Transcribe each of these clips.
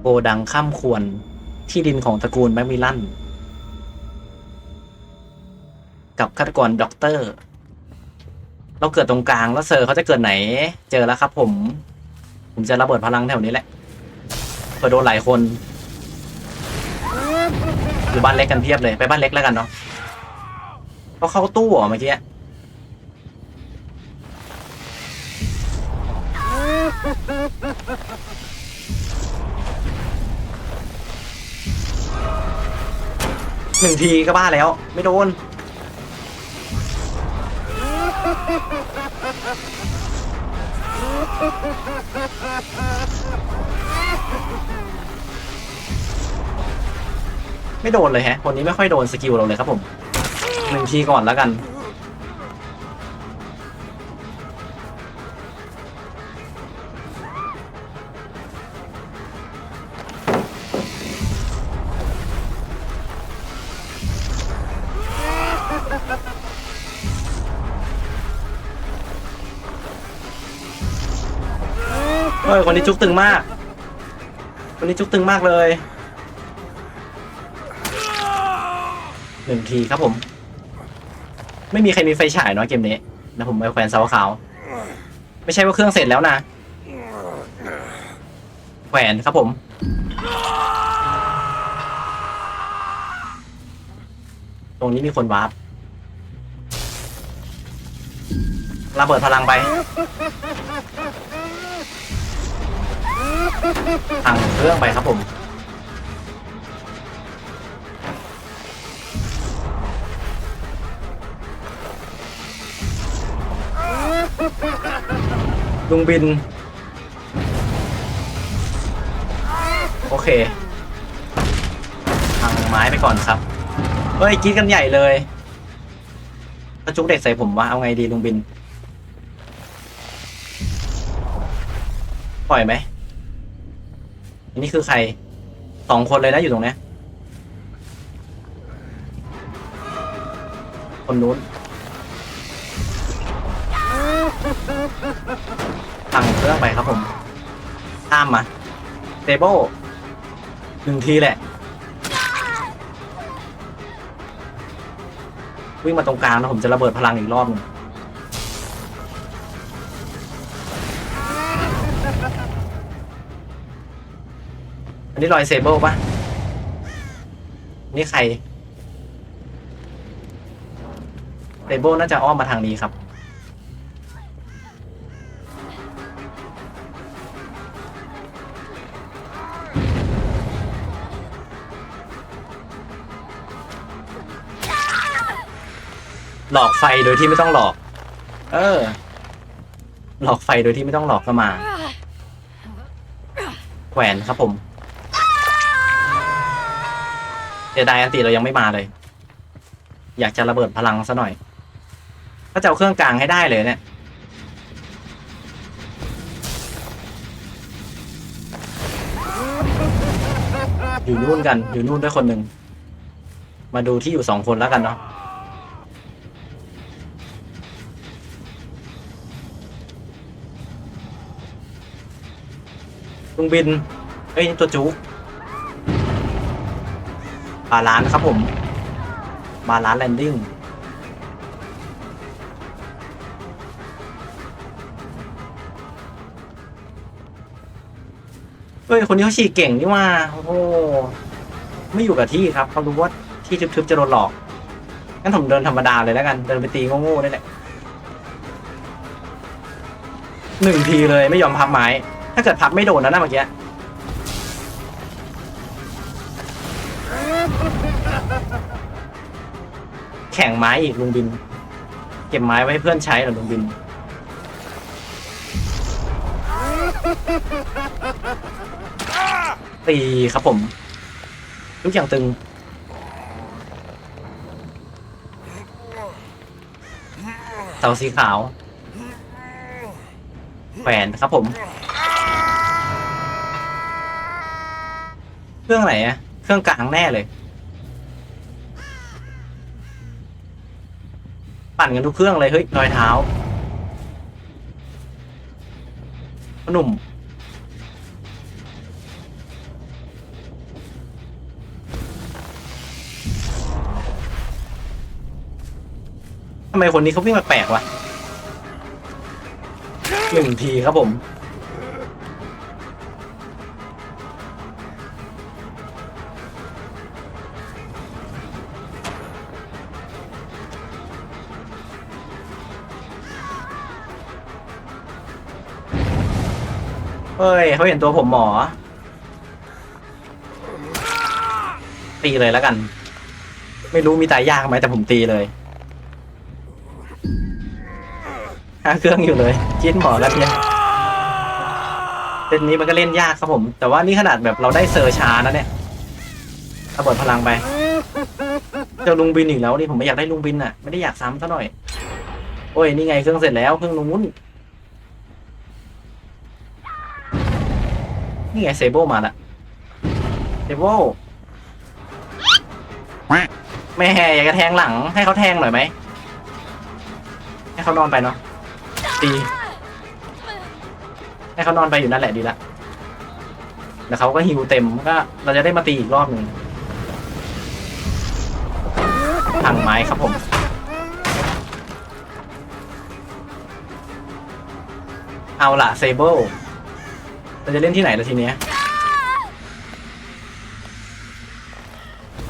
โกดังข้ามควรที่ดินของตระกูลแมคมิลันกับฆาตกรด็อกเตอร์ เราเกิดตรงกลางแล้วเซอร์เขาจะเกิดไหน เจอแล้วครับผม ผมจะระเบิดพลังแถวนี้แหละเผื่อโดนหลายคนอยู่บ้านเล็กกันเพียบเลยไปบ้านเล็กแล้วกันเนาะเขาเข้าตู้เหรอเมื่อกี้ หนึ่งทีก็บ้าแล้ว ไม่โดน ไม่โดนเลยแฮะคนนี้ไม่ค่อยโดนสกิลเราเลยครับผมหนึ่งทีก่อนแล้วกัน เฮ้ยคนนี้จุกตึงมาก คนนี้จุกตึงมากเลยหนึ่งทีครับผม ไม่มีใครมีไฟฉายเนาะเกมนี้นะผมไปแขวนเสาขาวไม่ใช่ว่าเครื่องเสร็จแล้วนะแขวนครับผม ตรงนี้มีคนวาร์ประเบิดพลังไป พังเครื่องไปครับผม ลุงบิน โอเค พังไม้ไปก่อนครับ เฮ้ยกรีดกันใหญ่เลยกระจุกเด็กใส่ผมว่าเอาไงดีลุงบิน ปล่อยไหม อันนี้คือใครสองคนเลยนะอยู่ตรงเนี้ยคนนู้นพังเครื่องไปครับผมข้ามมาเตเบิลหนึ่งทีแหละ วิ่งมาตรงกลางนะผมจะระเบิดพลังอีกรอบหนึง อันนี้รอยเซเบิลปะนี่ใครเซเบิลน่าจะอ้อมมาทางนี้ครับ หลอกไฟโดยที่ไม่ต้องหลอก เออ หลอกไฟโดยที่ไม่ต้องหลอกก็มา แขวนครับผมเสียดายอันติเรายังไม่มาเลย อยากจะระเบิดพลังซะหน่อย ถ้าจะเอาเครื่องกลางให้ได้เลยเนี่ยอยู่นู่นกัน อยู่นู่นด้วยคนหนึ่งมาดูที่อยู่สองคนแล้วกันเนาะลุงบินเอ้ยตัวจุก บาลานซ์ครับผม บาลานซ์แลนดิ้งเฮ้ย คนนี้เขาฉีกเก่งนี่ว่า โอ้โห ไม่อยู่กับที่ครับเขารู้ว่าที่ทึบๆจะโดนหลอก งั้นผมเดินธรรมดาเลยแล้วกัน เดินไปตีโง่ๆได้แหละหนึ่งทีเลยไม่ยอมพับไม้ ถ้าเกิดพับไม่โดนนะนะเมื่อกี้ แข่งไม้อีกลุงบิน เก็บไม้ไว้ให้เพื่อนใช้เหรอลุงบิน ตีครับผม ทุกอย่างตึง เสาสีขาว แขวนครับผม เครื่องไหนอะเครื่องกลางแน่เลย ปั่นกันทุกเครื่องเลยเฮ้ยรอยเท้าหนุ่มทำไมคนนี้เขาวิ่งแปลกๆวะหนึ่งทีครับผม เฮ้ยเขาเห็นตัวผมหมอตีเลยแล้วกัน ไม่รู้มีตายยากไหมแต่ผมตีเลยหาเครื่องอยู่เลยคิดหมอแล้วเนี่ยเล่นนี้มันก็เล่นยากครับผม แต่ว่านี่ขนาดแบบเราได้เซอร์ชานะเนี่ยระเบิดพลังไปเจ้าลุงบินอีกแล้วนี่ผมไม่อยากได้ลุงบินอะไม่ได้อยากซ้ำซะหน่อย โอ้ยนี่ไงเครื่องเสร็จแล้วเครื่องนู้น นี่ไงเซเบิลมาละเซเบิลแม่อยากจะแทงหลังให้เขาแทงหน่อยไหม ให้เขานอนไปเนาะดีให้เขานอนไปอยู่นั่นแหละดีละแล้วเขาก็ฮิวเต็มก็ เราจะได้มาตีอีกรอบหนึ่งทางไม้ครับผมเอาละเซเบิล เราจะเล่นที่ไหนละทีเนี้ย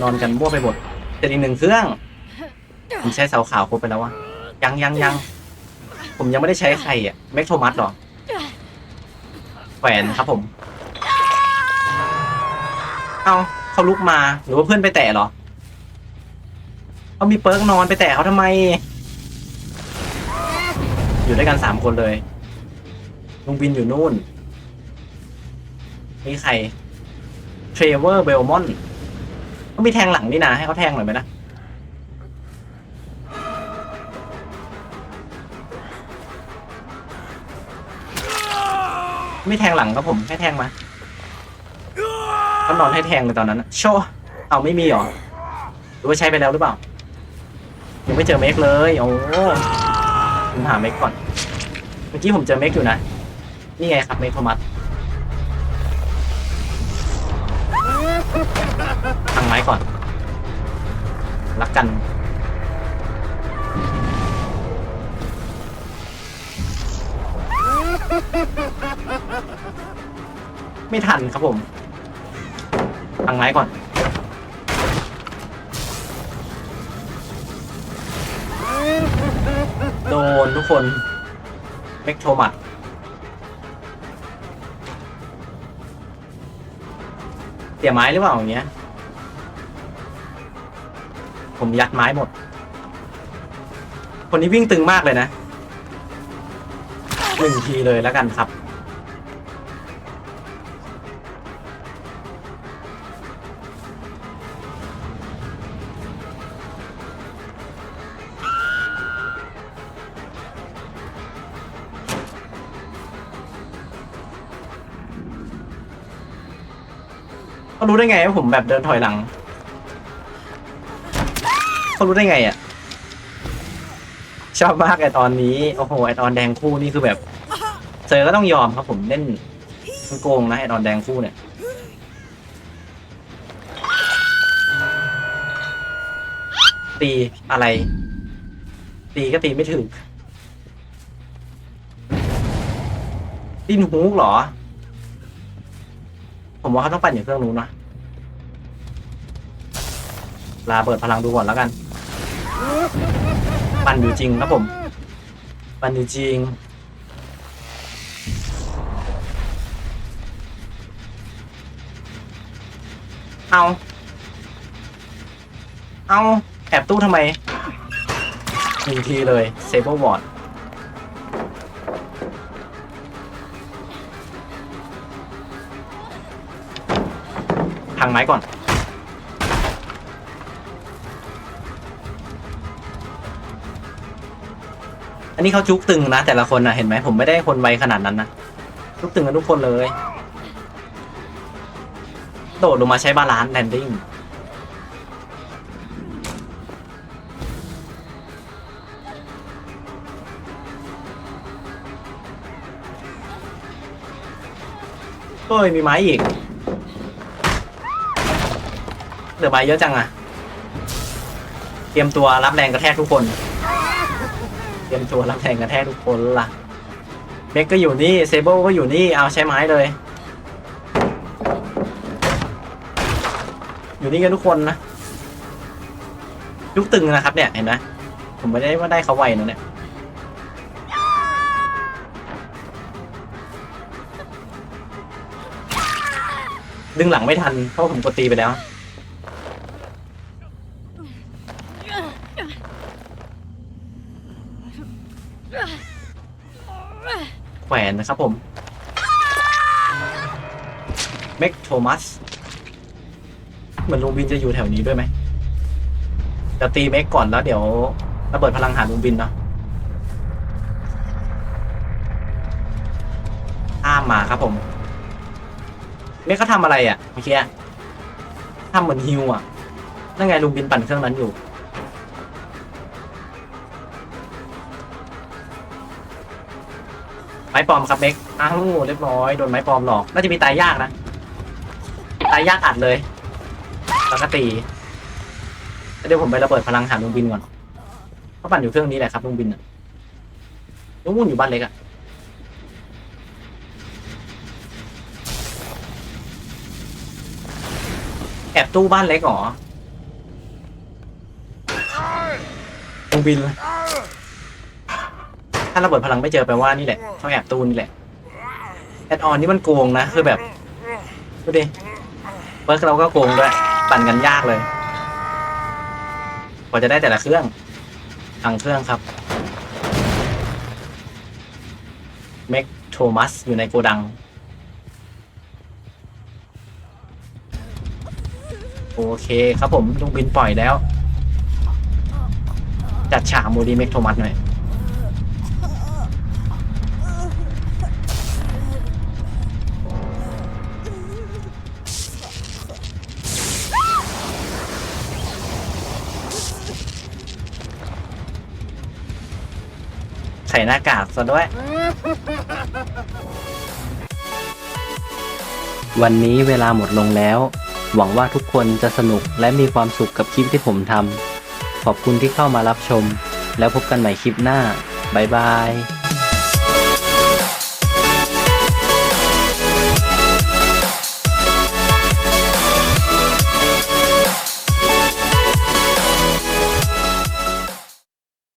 นอนกันมั่วไปหมดแต่อีกหนึ่งเครื่อง ผมใช้เสาขาวครบไปแล้ววะยังยังยังผมยังไม่ได้ใช้ใครอะแม็กโทมัสหรอแขวนครับผม เอาเขาลุกมาหรือว่าเพื่อนไปแตะหรอเขามีเปิร์กนอนไปแตะเขาทำไม อยู่ด้วยกันสามคนเลยลุงบินอยู่นู่น นี่ใครเทรเวอร์เบลมอนก็มีแทงหลังนี่นะให้เขาแทงหน่อยไหมนะไม่แทงหลังครับผมให้แทงมาเขานอนให้แทงเลยตอนนั้นโชว์เอาไม่มีหรอหรือว่าใช้ไปแล้วหรือเปล่า ยังไม่เจอเมกเลยโอ้ผมหาเมกก่อน เมื่อกี้ผมเจอเมกอยู่นะ นี่ไงครับเมกโทมัส ทางไม้ก่อน รักกัน ไม่ทันครับผมทางไม้ก่อน โดนทุกคนเมกโทมัส สียไม้หรือเปล่าอย่างเงี้ย ผมยัดไม้หมด คนนี้วิ่งตึงมากเลยนะหนึ่งทีเลยแล้วกันครับ เขารู้ได้ไงว่าผมแบบเดินถอยหลังเขารู้ได้ไงอะ ชอบมากไอตอนนี้ โอ้โหไอตอนแดงคู่นี่คือแบบ เจอก็ต้องยอมครับผมเล่นมันโกงนะไอตอนแดงคู่เนี่ยตีอะไร ตีก็ตีไม่ถึงดินฮูกเหรอ ผมว่าเขาต้องปั่นอยู่เครื่องนู้นนะลาเปิดพลังดูก่อนแล้วกัน ปั่นอยู่จริงครับผม ปั่นอยู่จริง เอา เอาแอบตู้ทำไมหนึ่งทีเลยเซเบิลวอร์ด ทางไม้ก่อน อันนี้เขาจุกตึงนะแต่ละคนนะเห็นไหมผมไม่ได้คนไวขนาดนั้นนะจุกตึงกันทุกคนเลย โดดลงมาใช้บาลานซ์แลนดิ้งเฮ้ยมีไม้อีก เห ลือไม้เยอะจังอะเตรียมตัวรับแรงกระแทกทุกคน เตรียมตัวรับแทงกระแทกทุกคนล่ะเมกก็อยู่นี่เซเบิลก็อยู่นี่เอาใช้ไม้เลย อยู่นี่กันทุกคนนะยุกตึงนะครับเนี่ยเห็นไหมผมไม่ได้ว่าได้เขาไวนะเนี่ยดึงหลังไม่ทันเพราะผมกดตีไปแล้ว แขว นะครับผมเม็กโทมัสเหมือนลุงบินจะอยู่แถวนี้ด้วยไหมเดี๋ยวตีเม็กก่อนแล้วเดี๋ยวระเบิดพลังหาลุงบินเนาะข้ามมาครับผม เม็กเขาทำอะไรอะ่ะเมื่อกี้ทำเหมือนฮิวอะนั่นไงลุงบินปั่นเครื่องนั้นอยู่ ไม้ปลอมครับเม็กอ้าวเรียบร้อยโดนไม้ปลอมหลอกน่าจะมีตายยากนะ ตายยากอัดเลยแล้วก็ตีแล้วเดี๋ยวผมไประเบิดพลังหาลุงบินก่อนเขาปั่นอยู่เครื่องนี้แหละครับลุงบินอะลุงมุ่นอยู่บ้านเล็กอะแอบตู้บ้านเล็กเหรอลุงบิน ถ้าระเบิดพลังไม่เจอแปลว่านี่แหละเขาแอบตู้นี่แหละแอดออนนี่มันโกงนะคือแบบดูดิเบิร์กเราก็โกงด้วยปั่นกันยากเลยกว่าจะได้แต่ละเครื่องทางเครื่องครับเมกโทมัสอยู่ในโกดังโอเคครับผมลุงบินปล่อยแล้ว จัดฉากโมดีเมกโทมัสหน่อย ส่หน้ากากซะด้วย วันนี้เวลาหมดลงแล้ว หวังว่าทุกคนจะสนุกและมีความสุขกับคลิปที่ผมทำขอบคุณที่เข้ามารับชม แล้วพบกันใหม่คลิปหน้า บ๊ายบาย